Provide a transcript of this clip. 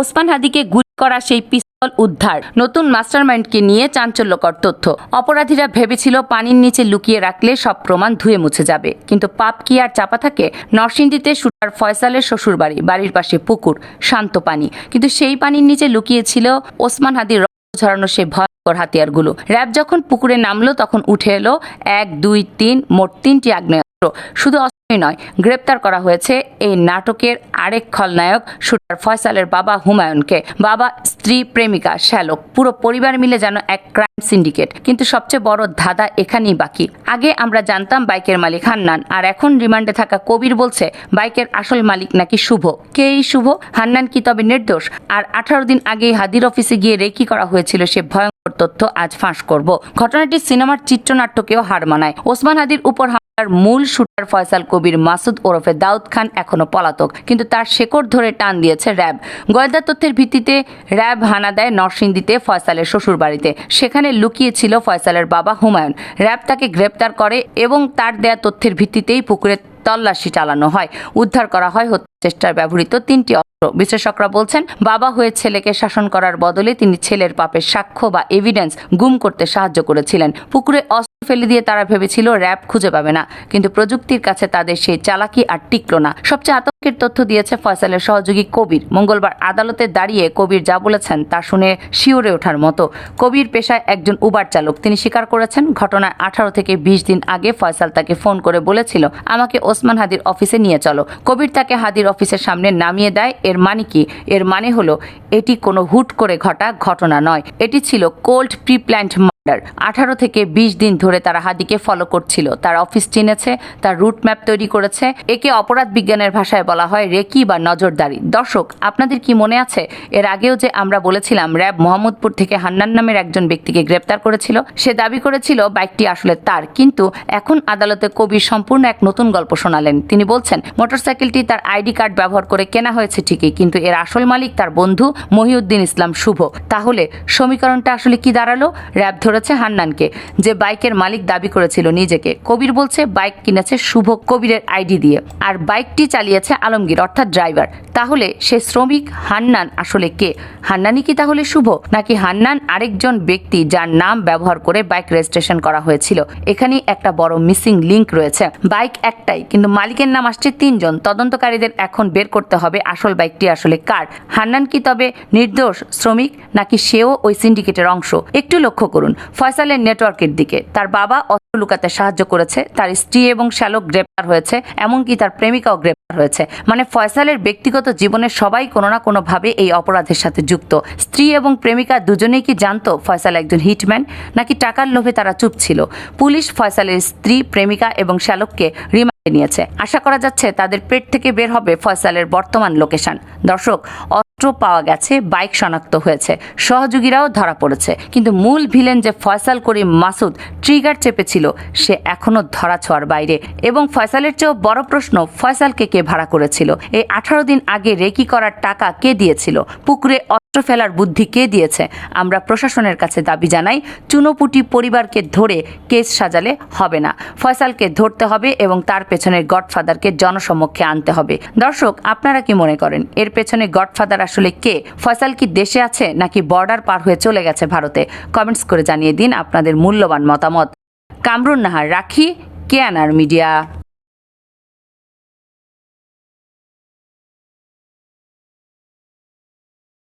ওসমান হাদিকে গুলি করা সেই পিস্তল উদ্ধার। নতুন মাস্টারমাইন্ডকে নিয়ে চাঞ্চল্যকর তথ্য। অপরাধীরা ভেবেছিল পানির নিচে লুকিয়ে রাখলে সব প্রমাণ ধুয়ে মুছে যাবে। কিন্তু পাপ কি আর চাপা থাকে? নরসিংদীতে শুটার ফয়সালের শ্বশুরবাড়ি, বাড়ির পাশে পুকুর, শান্ত পানি। কিন্তু সেই পানির নিচে লুকিয়েছিল ওসমান হাদির রক্ত ঝরানো সে ভয়ঙ্কর হাতিয়ারগুলো। র্যাব যখন পুকুরে নামলো, তখন উঠে এলো এক, দুই, তিন, মোট তিনটি আগ্নেয়াস্ত্র শুধু অস্ত্রই নয়, গ্রেপ্তার করা হয়েছে এই নাটকের আরেক খলনায়ক শুটার ফয়সালের বাবা হুমায়ুনকে। বাবা, স্ত্রী, প্রেমিকা, শ্যালক, পুরো পরিবার মিলে যেন এক ক্রাইম সিন্ডিকেট। কিন্তু সবচেয়ে বড় ধাঁধা এখানেই বাকি। আগে আমরা জানতাম বাইকের মালিক হান্নান, আর এখন রিমান্ডে থাকা কবির বলছে বাইকের আসল মালিক নাকি শুভ। কে এই শুভ? হান্নান কি তবে নির্দোষ? আর আঠারো দিন আগেই হাদির অফিসে গিয়ে রেকি করা হয়েছিল সে ভয়ঙ্কর তথ্য আজ ফাঁস করব। ঘটনাটি সিনেমার চিত্রনাট্যকেও হার মানায়। ওসমান হাদির উপর মূল শুটার ফয়সাল কবির মাসুদ ওরফে দাউদ খান এখনও পলাতক, কিন্তু তার শেকড় ধরে টান দিয়েছে র্যাব। গোয়েন্দা তথ্যের ভিত্তিতে র্যাব হানা দেয় নরসিংদীতে ফয়সালের শ্বশুর বাড়িতে সেখানে লুকিয়েছিল ফয়সালের বাবা হুমায়ুন। র্যাব তাকে গ্রেপ্তার করে এবং তার দেয়া তথ্যের ভিত্তিতেই পুকুরে তল্লাশি চালানো হয়। উদ্ধার করা হয় হত্যা চেষ্টার ব্যবহৃত তিনটি অস্ত্র। বিশেষজ্ঞরা বলছেন, বাবা হয়ে ছেলেকে শাসন করার বদলে তিনি ছেলের পাপের সাক্ষ্য বা এভিডেন্স গুম করতে সাহায্য করেছিলেন। পুকুরে অস্ত্র ফেলে দিয়ে তারা ভেবেছিল র্যাব খুঁজে পাবে না। কিন্তু প্রযুক্তির কাছে তাদের সেই চালাকি আর টিকল না। সবচেয়ে আতঙ্কের তথ্য দিয়েছে ফয়সালের সহযোগী কবির। মঙ্গলবার আদালতে দাঁড়িয়ে কবির যা বলেছেন তা শুনে শিওরে ওঠার মতো। কবির পেশায় একজন উবার চালক। তিনি স্বীকার করেছেন, ঘটনায় আঠারো থেকে বিশ দিন আগে ফয়সাল তাকে ফোন করে বলেছিল, আমাকে ওসমান হাদির অফিসে নিয়ে চলো। কবির তাকে হাদির অফিসের সামনে নামিয়ে দেয়। এর মানে কি? এর মানে হলো, এটি কোনো হুট করে ঘটা ঘটনা নয়। এটি ছিল কোল্ড প্রি প্ল্যান্ট মার্ডার আঠারো থেকে বিশ দিন ধরে তারা হাদিকে ফলো করছিল। তার অফিস চিনেছে, তার রুট ম্যাপ তৈরি করেছে। একে অপরাধ বিজ্ঞানের ভাষায় বলা হয় রেকি বা নজরদারি। দর্শক, আপনাদের কি মনে আছে? এর আগেও যে আমরা বলেছিলাম, র্যাব মোহাম্মদপুর থেকে হান্নান নামের একজন ব্যক্তিকে গ্রেপ্তার করেছিল, সে দাবি করেছিল বাইকটি আসলে তার। কিন্তু এখন আদালতে কবির সম্পূর্ণ এক নতুন গল্প শোনালেন। তিনি বলছেন, মোটরসাইকেলটি তার আইডি কার্ড ব্যবহার করে কেনা হয়েছে ঠিকই, কিন্তু এর আসল মালিক তার বন্ধু মহিউদ্দিন ইসলাম শুভ। তাহলে সমীকরণটা আসলে কি দাঁড়াল? র্যাব ধরেছে হান্নানকে, যে বাইকের মালিক দাবি করেছিল নিজেকে। কবির বলছে, বাইক কিনেছে শুভ কবিরের আইডি দিয়ে, আর বাইকটি চালিয়েছে আলমগীর, অর্থাৎ ড্রাইভার। তাহলে সে শ্রমিক হান্নান আসলে কে? হান্নানি কি তাহলে শুভ? নাকি হান্নান আরেকজন ব্যক্তি যার নাম ব্যবহার করে বাইক রেজিস্ট্রেশন করা হয়েছিল? এখানেই একটা বড় মিসিং লিংক রয়েছে। বাইক একটাই, কিন্তু মালিকের নাম আসছে তিনজন। তদন্তকারীদের এখন বের করতে হবে আসল বাইকটি আসলে কার। হান্নান কি তবে নির্দোষ শ্রমিক, নাকি সেও ওই সিন্ডিকেটের অংশ? একটু লক্ষ্য করুন। ফয়সালের নেটওয়ার্কের দিকে। তার বাবা অস্ত্র লুকাতে সাহায্য করেছে, তার স্ত্রী এবং শ্যালক গ্রেপ্তার হয়েছে, এমনকি তার প্রেমিকাও গ্রেপ্তার হয়েছে। মানে ফয়সালের ব্যক্তিগত জীবনে সবাই কোনো না কোনোভাবে এই অপরাধের সাথে যুক্ত। স্ত্রী এবং প্রেমিকা দুজনেই কি জানতো ফয়সাল একজন হিটম্যান, নাকি টাকার লোভে তারা চুপ ছিল? পুলিশ ফয়সালের স্ত্রী, প্রেমিকা এবং শ্যালককে রিমান্ডে নিয়েছে। আশা করা যাচ্ছে তাদের পেট থেকে বের হবে ফয়সালের বর্তমান লোকেশন। দর্শক অস্ত্র পাওয়া গেছে, বাইক শনাক্ত হয়েছে। সহযোগীরাও ধরা পড়েছে। কিন্তু মূল ভিলেন যে ফয়সাল করিম মাসুদ ট্রিগার চেপেছিল, সে এখনও ধরা ছোঁয়ার বাইরে। এবং ফয়সালের চেয়েও বড় প্রশ্ন, ফয়সালকে কে ভাড়া করেছিল? এই আঠারো দিন আগে রেকি করার টাকা কে দিয়েছিল? পুকুরে ফেলার বুদ্ধি কে দিয়েছে? আমরা প্রশাসনের কাছে দাবি জানাই, চুনোপুটি পরিবারকে ধরে কেস সাজালে হবে না। ফয়সালকে ধরতে হবে এবং তার পেছনের গডফাদারকে জনসমক্ষে আনতে হবে। দর্শক, আপনারা কি মনে করেন, এর পেছনে গডফাদার আসলে কে? ফয়সাল কি দেশে আছে নাকি বর্ডার পার হয়ে চলে গেছে ভারতে? কমেন্টস করে জানিয়ে দিন আপনাদের মূল্যবান মতামত। কামরুন নাহার, রাখি কে আনার মিডিয়া।